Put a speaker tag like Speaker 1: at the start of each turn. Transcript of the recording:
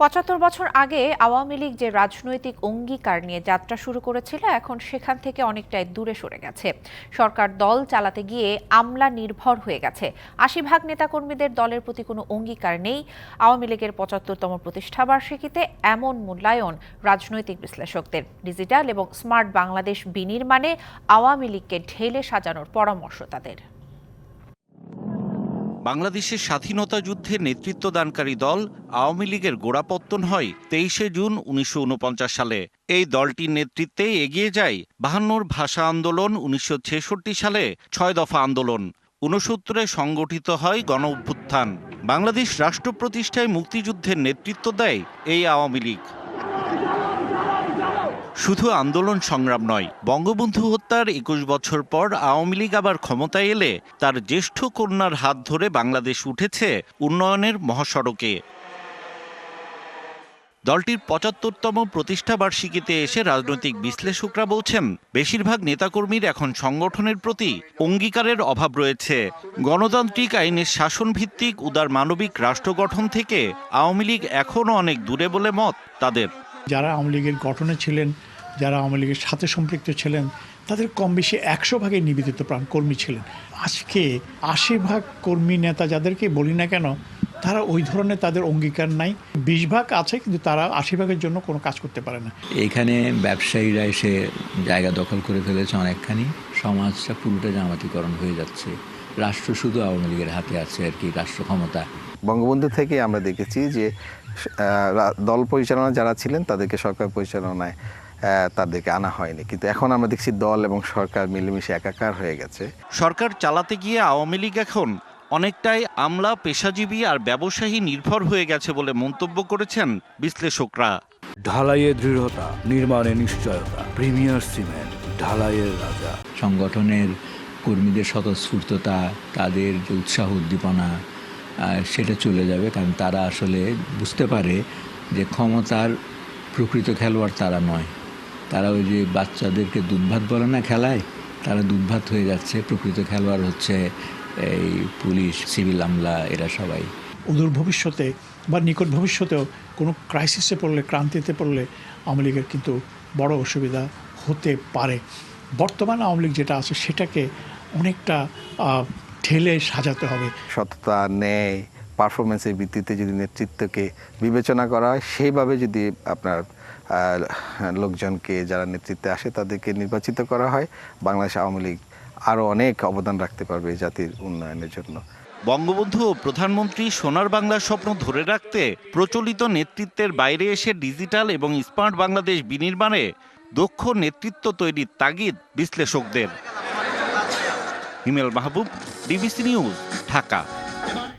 Speaker 1: পঁচাত্তর বছর আগে আওয়ামী লীগ যে রাজনৈতিক অঙ্গীকার নিয়ে যাত্রা শুরু করেছিল, এখন সেখান থেকে অনেকটাই দূরে সরে গেছে। সরকার দল চালাতে গিয়ে আমলা নির্ভর হয়ে গেছে। আশি ভাগ নেতাকর্মীদের দলের প্রতি কোনো অঙ্গীকার নেই। আওয়ামী লীগের পঁচাত্তরতম প্রতিষ্ঠাবার্ষিকীতে এমন মূল্যায়ন রাজনৈতিক বিশ্লেষকদের। ডিজিটাল এবং স্মার্ট বাংলাদেশ বিনির্মাণে আওয়ামী লীগকে ঢেলে সাজানোর পরামর্শ তাদের।
Speaker 2: বাংলাদেশের স্বাধীনতা যুদ্ধে নেতৃত্বদানকারী দল আওয়ামী লীগের গোড়াপত্তন হয় তেইশে জুন উনিশশো ঊনপঞ্চাশ সালে। এই দলটির নেতৃত্বে এগিয়ে যায় বাহান্নর ভাষা আন্দোলন উনিশশো ছেষট্টি সালে ছয় দফা আন্দোলন। ঊনসত্তরে সংগঠিত হয় গণ অভ্যুত্থান বাংলাদেশ রাষ্ট্র প্রতিষ্ঠায় মুক্তিযুদ্ধের নেতৃত্ব দেয় এই আওয়ামী লীগ। শুধু আন্দোলন সংগ্রাম নয়, বঙ্গবন্ধু হত্যার একুশ বছর পর আওয়ামী লীগ আবার ক্ষমতায় এলে তার জ্যেষ্ঠ কন্যার হাত ধরে বাংলাদেশ উঠেছে উন্নয়নের মহাসড়কে। দলটির পঁচাত্তরতম প্রতিষ্ঠা বার্ষিকীতে এসে রাজনৈতিক বিশ্লেষকরা বলছেন, বেশিরভাগ নেতাকর্মীর এখন সংগঠনের প্রতি অঙ্গীকারের অভাব রয়েছে। গণতান্ত্রিক আইনের শাসন ভিত্তিক উদার মানবিক রাষ্ট্র গঠন থেকে আওয়ামী লীগ এখনও অনেক দূরে বলে মত তাদের।
Speaker 3: যারা আওয়ামী লীগের গঠনে ছিলেন, যারা আওয়ামী লীগের সাথে সম্পৃক্ত ছিলেন, তাদের কম বেশি একশো ভাগে নিবেদিত প্রাণ কর্মী ছিলেন। আজকে আশি ভাগ কর্মী নেতা যাদেরকে বলি না কেন, তারা ওই ধরনের তাদের অঙ্গীকার নাই। বিশ ভাগ আছে, কিন্তু তারা আশি ভাগের জন্য কোনো কাজ করতে পারে না।
Speaker 4: এখানে ব্যবসায়ীরা এসে জায়গা দখল করে ফেলেছে অনেকখানি। সমাজটা পুরোটা জামাতিকরণ হয়ে যাচ্ছে। রাষ্ট্র শুধু আওয়ামী লীগের হাতে আছে আর কি রাষ্ট্র ক্ষমতা।
Speaker 5: বঙ্গবন্ধু থেকে আমরা দেখেছি যে দল পরিচালনা যারা ছিলেন তাদেরকে সরকার পরিচালনায় তাদেরকে আনা হয়নি। কিন্তু এখন আমরা দেখছি দল এবং সরকার মিলেমিশে একাকার হয়ে গেছে।
Speaker 2: সরকার চালাতে গিয়ে আওয়ামী লীগ এখন অনেকটাই আমলা পেশাজীবী আর ব্যবসায়ী নির্ভর হয়ে গেছে বলে মন্তব্য করেছেন বিশ্লেষকরা।
Speaker 6: ঢালাইয়ে দৃঢ়তা নির্মাণে নিশ্চয়তা প্রিমিয়ার সিমেন্ট ঢালাইয়ের রাজা।
Speaker 4: সংগঠনের কর্মীদের স্বতঃস্ফূর্ততা, তাদের যে উৎসাহ, উদ্দীপনা সেটা চলে যাবে। কারণ তারা আসলে বুঝতে পারে যে ক্ষমতার প্রকৃত খেলোয়াড় তারা নয়। তারা ওই যে বাচ্চাদেরকে দুধ ভাত বলে না খেলায়? তারা দুধ ভাত হয়ে যাচ্ছে। প্রকৃত খেলোয়াড় হচ্ছে এই পুলিশ, সিভিল আমলা, এরা সবাই।
Speaker 3: অদূর ভবিষ্যতে বা নিকট ভবিষ্যতেও কোনো ক্রাইসিসে পড়লে, ক্রান্তিতে পড়লে আওয়ামী লীগের কিন্তু বড় অসুবিধা হতে পারে। বর্তমান আওয়ামী লীগ যেটা আছে, সেটাকে অনেকটা ঠেলে সাজাতে হবে।
Speaker 5: সততা ন্যায় পারফরমেন্সের ভিত্তিতে যদি নেতৃত্বকে বিবেচনা করা হয় সেইভাবে যদি আপনার লোকজনকে যারা নেতৃত্বে আসে তাদেরকে নির্বাচিত করা হয় বাংলাদেশ আওয়ামী লীগ আরও অনেক অবদান রাখতে পারবে এই জাতির উন্নয়নের জন্য।
Speaker 2: বঙ্গবন্ধু ও প্রধানমন্ত্রী সোনার বাংলার স্বপ্ন ধরে রাখতে প্রচলিত নেতৃত্বের বাইরে এসে ডিজিটাল এবং স্মার্ট বাংলাদেশ বিনির্মাণে দক্ষ নেতৃত্ব তৈরির তাগিদ বিশ্লেষকদের। Himel Mahbub DBC news Dhaka.